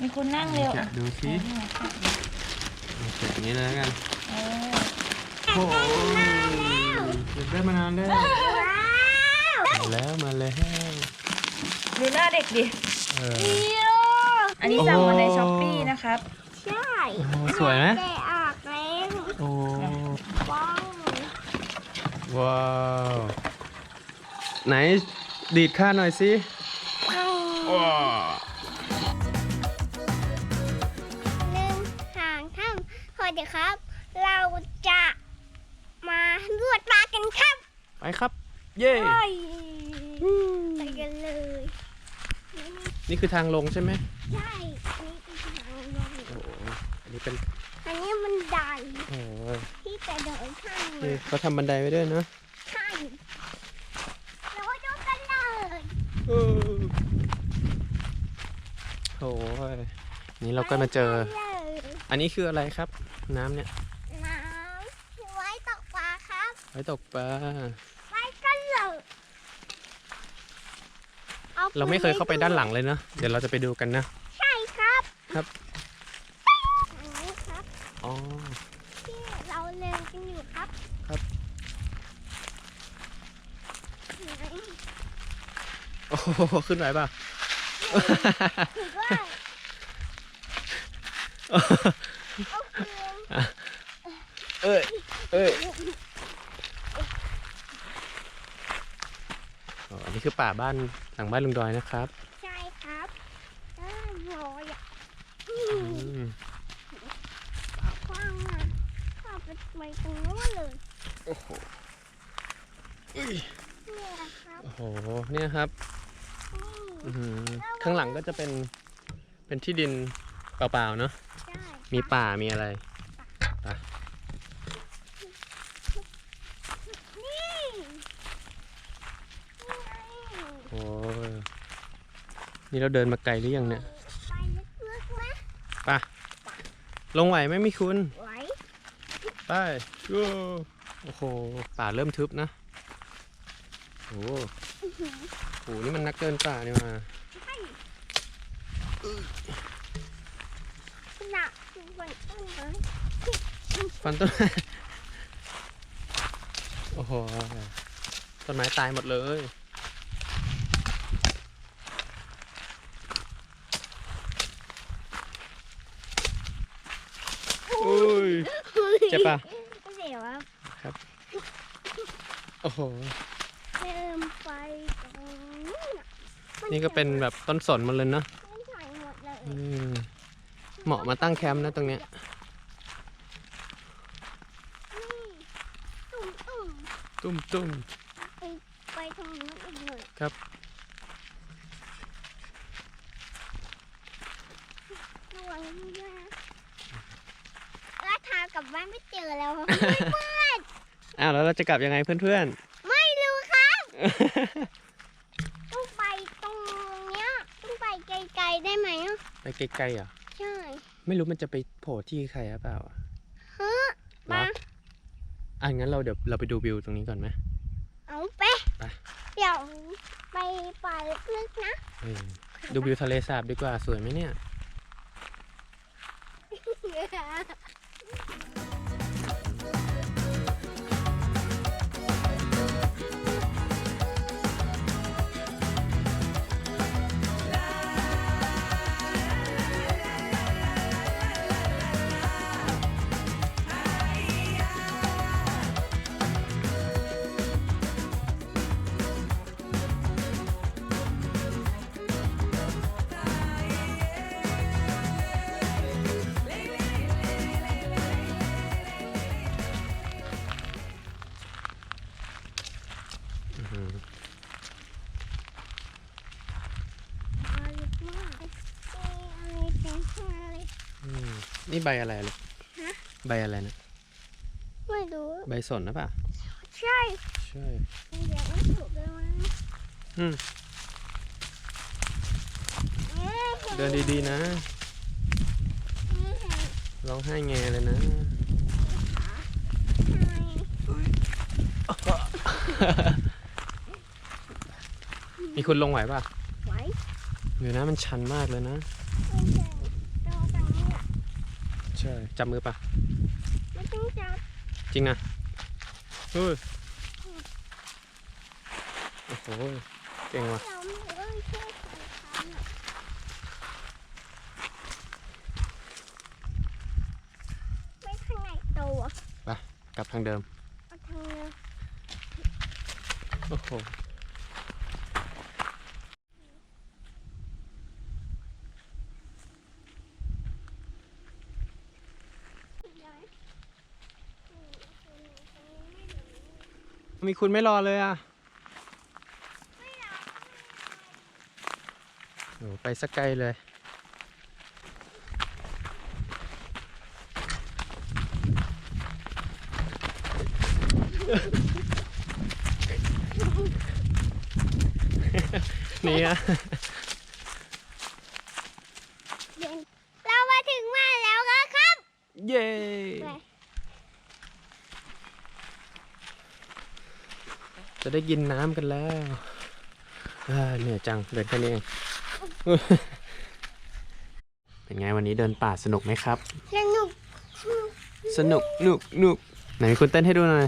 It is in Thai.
มีคุณนั่งเร็วแกะดูสิแกะอย่างนี้เลยแล้วกันเออโอ้ยอยากได้มานานแล้วว้าวมาแล้วมาแล้วดูหน้าเด็กดิเออเดียวอันนี้สั่งมาในโอ้ช้อปปี้นะครับใช่โอ้สวยไหมแกะออกแล้วโอ้ว้าวว้าวไหนดีดค่าหน่อยสิว้าว จะมาลวดปลากันครับไปครับ เย้ไปไปกันเลยนี่คือทางลงใช่ไหมใช่อันนี้เป็นทางลงโอ้อันนี้เป็นอันนี้มันไดโอ้ยที่จะเดินข้ามนี่มาเขาทำบันไดไว้ด้วยเนอะใช่เราดูกันเลยเออโอ้ยนี่เราก็มาเจอไปกันเลยอันนี้คืออะไรครับ น้ำเนี่ย น้ำไว้ตกปลาครับ ไว้ตกปลา ไปกันเลยอเราไม่เคยเข้าไปด้านหลังเลยเนอะเดี๋ยวเราจะไปดูกันนะ ใช่ครับครับอันนี้ครับอ๋อที่เราเล่นกันอยู่ครับครับไหนโอ้โหขึ้นไหวป่ะถือว่าเอาคืนเอ้ยเอ้ยอ๋ออั นนี้คือป่าบ้านหลังบ้านลุงดอยนะครับใช่ครับเออโหยอะอือืมมกว้างมากเข้าไปไปตรงนู้นเลยโอ้โหอุ้ยนี่แหละครับโอ้โหเนี่ยครับนี่อื้อหือข้างหลังก็จะเป็นเป็นที่ดินเปล่าๆเนาะใช่มีป่ามีอะไร นี่นี่ไง โอ้ยนี่เราเดินมาไกลหรือยังเนี่ยไปลึกๆนะไป่ะลงไหวไหมมีคุณ ไหวไปโอ้โอ้โห ป่าเริ่มทึบนะ โอ้โหโหนี่มันนักเดินป่านี่มาใช่ขนาดอยู่บนต้นไม้ฟันต้น โอ้โห ต้นไม้ตายหมดเลย อุ้ย เจ็บปะเดี๋ยวอะโอ้โหเติมไปตรงนู้นอะมันี่ก็เป็นแบบต้นสนหมันเลยเนาะมันใส่หมดเลยอืมเหมาะมาตั้งแคมป์นะตรงเนี้ยตุ่มตุ่มตุ้มตุ้มไปไปตรงนู้นอีกหน่อยครับ ระวังด้วยนะแล้วทาง กลับบ้านไม่เจอแล้วอ้าวแล้วเราจะกลับยังไงเพื่อนไม่รู้ครับๆต้องไปตรงเนี้ยต้องไปไกลๆได้ไหมอะไปไกลๆเหรอะใช่ไม่รู้มันจะไปโผล่ที่ใครหรือเปล่าอะฮะเหรอมาอะงั้นเราเดี๋ยวเราไปดูวิวตรงนี้ก่อนไหมเอาไปไปเดี๋ยวไปป่าลึกๆนะเออดูวิวทะเลสาบดีกว่าสวยไหมเนี่ย フフフフフ。 นี่ใบอะไรลูกฮะใบอะไรนะ ไม่รู้ใบสนนะป่ะ ใช่ใช่เดี๋ยวไม่ถูกเลยมั้งอืมเดินดีๆนะ ร้องไห้แงเลยนะ มีคุณลงไหวป่ะ ไหว เดี๋ยวนะมันชันมากเลยนะ ไม่ใช่ ช่จับมือปะไม่ต้องจับจริงนะเฮ้ยโอ้โหเก่งว่ะเราไม่ต้องช่วยกันทำอะไม่ข้างในตัวกลับทางเดิม เอาทางเนื้อโอ้โห มีคุณไม่รอเลยอะโอ้ไปสักไกลเลย นี่อะ เดินเรามาถึงบ้านแล้วนะครับ เย้ ไป จะได้กินน้ำกันแล้วอ่าเหนื่อยจังเดินแค่นี้เองเป็นไงวันนี้เดินป่าสนุกไหมครับ สนุก สนุกหนุกหนุกไหนคุณเต้นให้ดูหน่อย